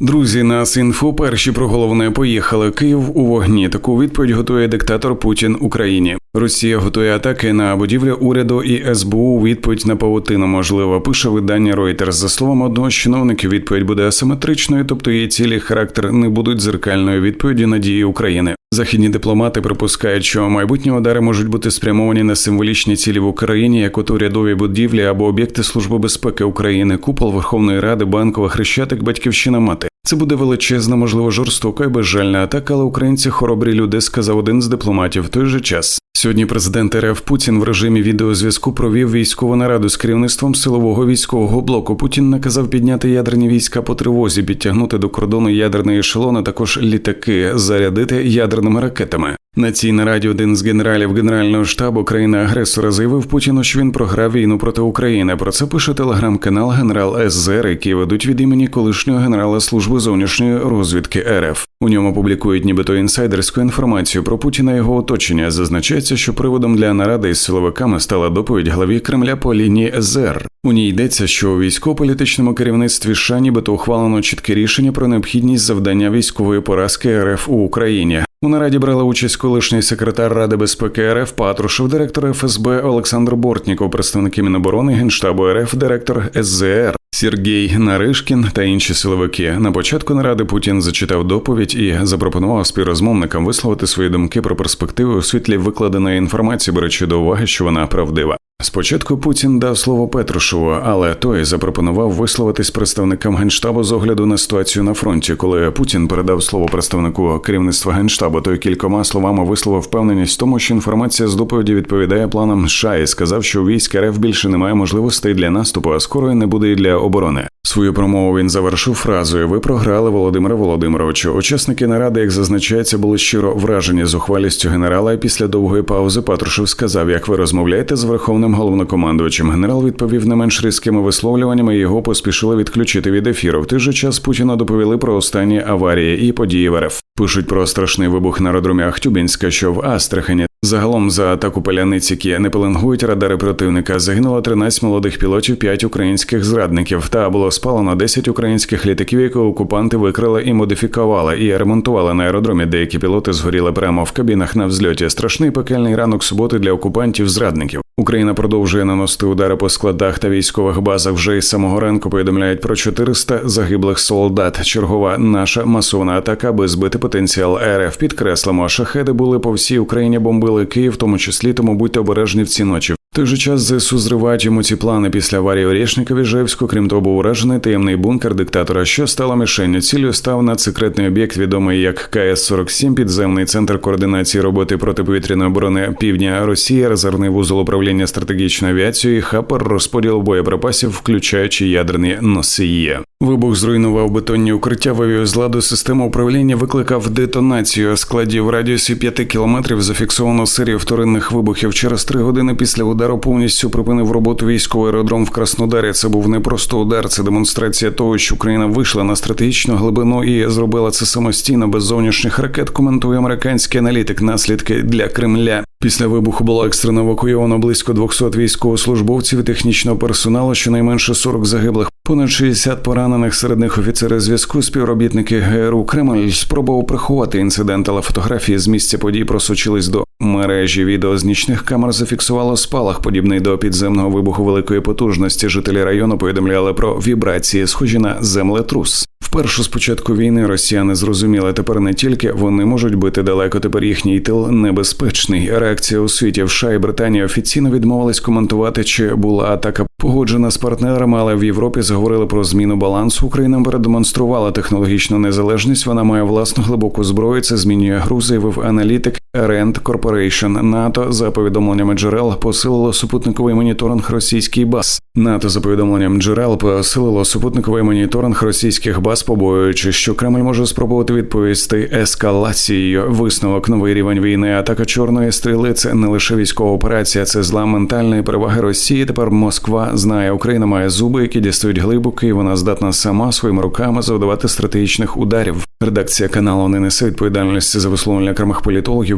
Друзі, нас інфо перші про головне поїхали. Київ у вогні. Таку відповідь готує диктатор Путін Україні. Росія готує атаки на будівлю уряду і СБУ. Відповідь на павутину можливо. Пише видання Reuters. За словами одного з чиновників, відповідь буде асиметричною, тобто її цілі характер не будуть зеркальною відповіді на дії України. Західні дипломати припускають, що майбутні удари можуть бути спрямовані на символічні цілі в Україні, як от урядові будівлі або об'єкти Служби безпеки України, купол Верховної Ради, банкова хрещатик, батьківщина мати. Це буде величезна, можливо, жорстока і безжальна атака, але українці хоробрі люди, сказав один з дипломатів. В той же час сьогодні президент РФ Путін в режимі відеозв'язку провів військову нараду з керівництвом силового військового блоку. Путін наказав підняти ядерні війська по тривозі, підтягнути до кордону ядерний ешелон, а також літаки, зарядити ядерними ракетами. На цій нараді один з генералів генерального штабу країни-агресора заявив Путіну, що він програв війну проти України. Про це пише телеграм-канал Генерал СЗР, який ведуть від імені колишнього генерала служби зовнішньої розвідки РФ. У ньому публікують нібито інсайдерську інформацію про Путіна і його оточення. Зазначається, що приводом для наради із силовиками стала доповідь главі Кремля по лінії СЗР. У ній йдеться, що у військово-політичному керівництві США нібито ухвалено чітке рішення про необхідність завдання військової поразки РФ у Україні. У нараді брали участь колишній секретар Ради безпеки РФ Патрушев, директор ФСБ Олександр Бортніков, представники Міноборони, Генштабу РФ, директор СЗР. Сергій Наришкін та інші силовики на початку наради Путін зачитав доповідь і запропонував співрозмовникам висловити свої думки про перспективи у світлі викладеної інформації, беручи до уваги, що вона правдива. Спочатку Путін дав слово Петрушеву, але той запропонував висловитись представникам генштабу з огляду на ситуацію на фронті. Коли Путін передав слово представнику керівництва генштабу, той кількома словами висловив впевненість в тому, що інформація з доповіді відповідає планам США і сказав, що у військ РФ більше немає можливостей для наступу, а скоро і не буде і для оборони. Свою промову він завершив фразою: Ви програли Володимира Володимировичу. Учасники наради, як зазначається, були щиро вражені зухвалістю генерала. І після довгої паузи Патрушев сказав: Як ви розмовляєте з верховним головнокомандувачем? Генерал відповів не менш різкими висловлюваннями. і Його поспішили відключити від ефіру. В той же час Путіна доповіли про останні аварії і події в РФ. Пишуть про страшний вибух на аеродромі Ахтюбінська, що в Астрахані. Загалом за атаку паляниць, які не пеленгують радари противника, загинуло 13 молодих пілотів, 5 українських зрадників. Та було спалено 10 українських літаків, які окупанти викрили і модифікували і ремонтували на аеродромі. Деякі пілоти згоріли прямо в кабінах на взльоті. Страшний пекельний ранок суботи для окупантів зрадників. Україна продовжує наносити удари по складах та військових базах. Вже із самого ранку повідомляють про 400 загиблих солдат. Чергова наша масована атака, аби збити потенціал РФ. Підкреслимо, шахеди були по всій Україні, бомбили Київ, в тому числі тому будьте обережні в ці ночі. Той же час ЗСУ зривають йому ці плани після аварії Орєшника Віжевську. Крім того, був уражений таємний бункер диктатора, що стало мішенню. Цілею став надсекретний об'єкт, відомий як КС-47, підземний центр координації роботи протиповітряної оборони Півдня Росії, резервний вузол управління стратегічною авіацією, хапер, розподіл боєприпасів, включаючи ядерні носії. Вибух зруйнував бетонні укриття, вивів з ладу систему управління, викликав детонацію складів в радіусі 5 кілометрів. Зафіксовано серію вторинних вибухів. Через три години після удару повністю припинив роботу військовий аеродром в Краснодарі. Це був не просто удар, це демонстрація того, що Україна вийшла на стратегічну глибину і зробила це самостійно без зовнішніх ракет. Коментує американський аналітик. Наслідки для Кремля. Після вибуху було екстрено евакуйовано близько 200 військовослужбовців і технічного персоналу, щонайменше 40 загиблих. Понад 60 поранених серед них офіцери зв'язку, співробітники ГРУ Кремль спробував приховати інцидент, але фотографії з місця подій просочились до мережі. Відео з нічних камер зафіксувало спалах, подібний до підземного вибуху великої потужності. Жителі району повідомляли про вібрації, схожі на землетрус. Вперше з початку війни росіяни зрозуміли тепер не тільки вони можуть бити далеко. Тепер їхній тил небезпечний. Реакція у світі в США і Британії офіційно відмовились коментувати, чи була атака погоджена з партнерами, але в Європі заговорили про зміну балансу. Україна передемонструвала технологічну незалежність. Вона має власну глибоку зброю. Це змінює гру, заявив аналітик Rand Corporation. НАТО за повідомленнями джерел посилило супутниковий моніторинг російський баз. НАТО за повідомленням джерел посилило супутниковий моніторинг російських баз, побоюючи, що Кремль може спробувати відповісти ескалацією. Висновок новий рівень війни. Атака чорної стріли це не лише військова операція, це зла ментальної переваги Росії. Тепер Москва знає, Україна має зуби, які дістають глибоко, і вона здатна сама своїми руками завдавати стратегічних ударів. Редакція каналу не несе відповідальності за висловлення окремих політологів,